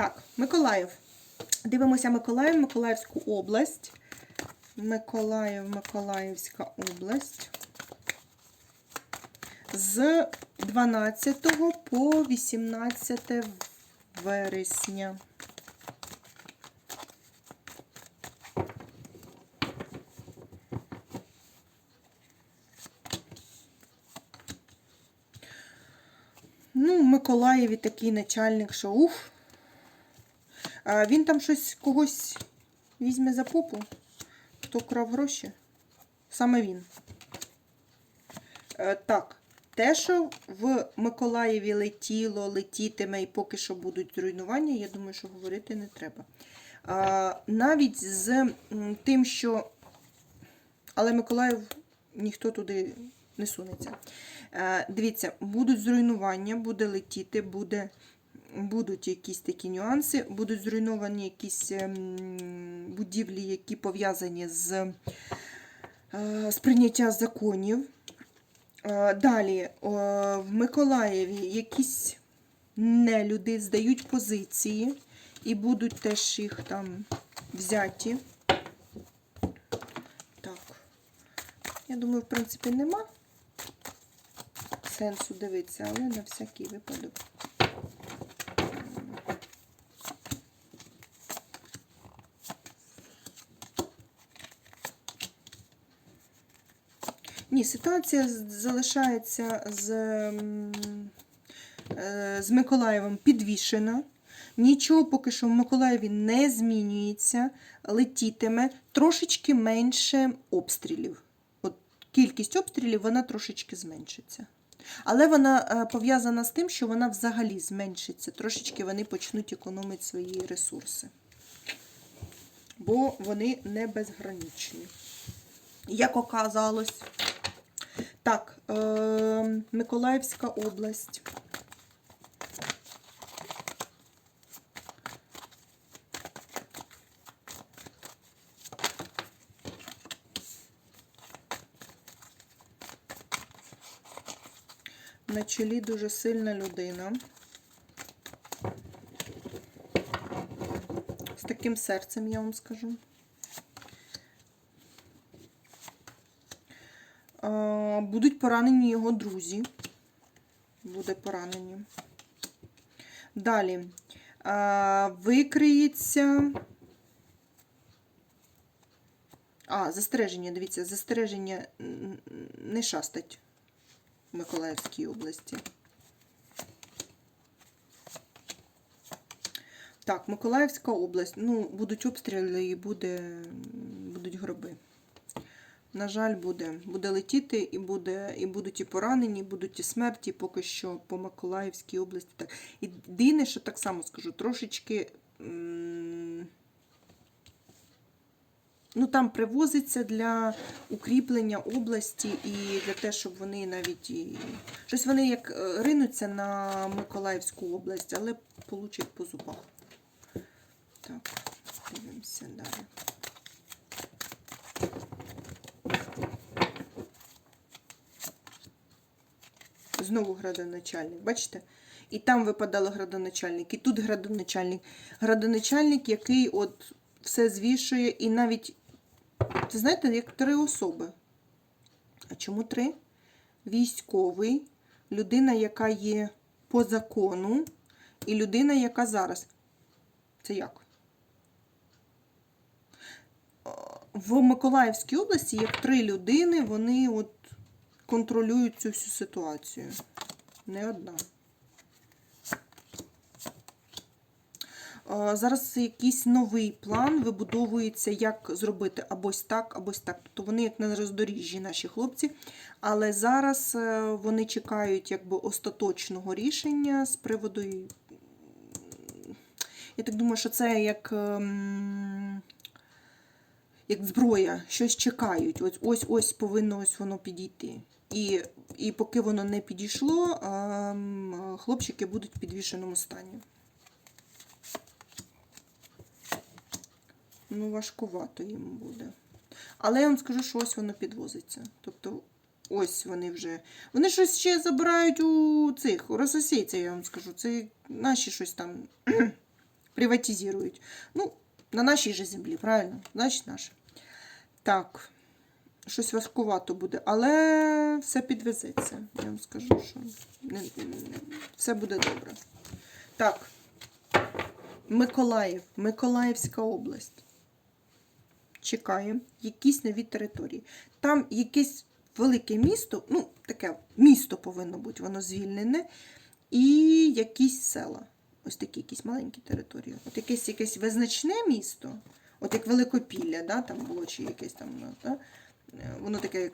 Так, Миколаїв. Дивимося Миколаїв, Миколаївську область. Миколаїв, Миколаївська область. З 12 по 18 вересня. Ну, в Миколаєві такий начальник, що ух. А він там щось когось візьме за попу, хто крав гроші. Саме він. Е, так, те, що в Миколаєві летіло, летітиме і поки що будуть зруйнування, я думаю, що говорити не треба. А, навіть з тим, що. Але Миколаїв ніхто туди не сунеться. Е, Дивіться, будуть зруйнування, буде летіти, буде, будуть якісь такі нюанси, будуть зруйновані якісь ем, будівлі, які пов'язані з, е, з прийняття законів. Е, Далі, е, в Миколаєві якісь нелюди здають позиції і будуть теж їх там взяті. Так. Я думаю, в принципі, нема сенсу дивитися, але на всякий випадок. Ні, ситуація залишається з, е, з Миколаєвом підвішена. Нічого поки що в Миколаєві не змінюється, летітиме трошечки менше обстрілів. От кількість обстрілів вона трошечки зменшиться. Але вона е, пов'язана з тим, що вона взагалі зменшиться. Трошечки вони почнуть економити свої ресурси. Бо вони не безграничні. Як оказалось. Так, е, Миколаївська область. На чолі дуже сильна людина. З таким серцем, я вам скажу. Будуть поранені його друзі. Буде поранені. Далі. Викриється. А, застереження, дивіться, застереження не шастать в Миколаївській області. Так, Миколаївська область. Ну, будуть обстріли і буде, будуть гроби. На жаль, буде. Буде летіти, і, буде, і будуть і поранені, і будуть і смерті, поки що по Миколаївській області. Так. Єдине, що так само скажу, трошечки. Ну, там привозиться для укріплення області і для те, щоб вони навіть і. Щось вони як е, ринуться на Миколаївську область, але получать по зубах. Так, дивимося далі. Знову градоначальник, бачите? І там випадало градоначальник, і тут градоначальник. Градоначальник, який от все звішує, і навіть, це знаєте, як три особи. А чому три? Військовий, людина, яка є по закону, і людина, яка зараз. Це як? В Миколаївській області як три людини, вони от контролюють цю всю ситуацію. Не одна. Зараз якийсь новий план вибудовується, як зробити абось так, абось так. Тобто вони як на роздоріжжі, наші хлопці. Але зараз е, вони чекають якби остаточного рішення з приводу. Я так думаю, що це як. ем, Як зброя, щось чекають. Ось ось ось повинно ось воно підійти. І, і поки воно не підійшло, ем, хлопчики будуть в підвішеному стані. Ну, важкувато їм буде. Але я вам скажу, що ось воно підвозиться. Тобто, ось вони вже. Вони щось ще забирають у цих, у рососійців, я вам скажу. Це наші щось там приватизують. Ну, на нашій же землі, правильно? Значить, наше. Так, щось важкувато буде, але все підвезеться. Я вам скажу, що не, не- все буде добре. Так, Миколаїв, Миколаївська область. Чекаємо якісь нові території. Там якесь велике місто, ну, таке місто повинно бути, воно звільнене, і якісь села. Ось такі якісь маленькі території. От якесь якесь визначне місто, от як Великопілля, да, там було, чи якесь там, ну, да, воно таке як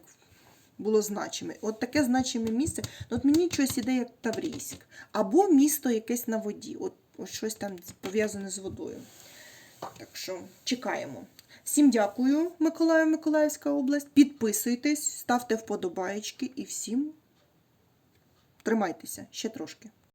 було значиме. От таке значиме місце. Ну, от мені щось іде як Таврійськ. Або місто якесь на воді. От, от щось там пов'язане з водою. Так що чекаємо. Всім дякую, Миколаїв, Миколаївська область. Підписуйтесь, ставте вподобаєчки і всім тримайтеся ще трошки.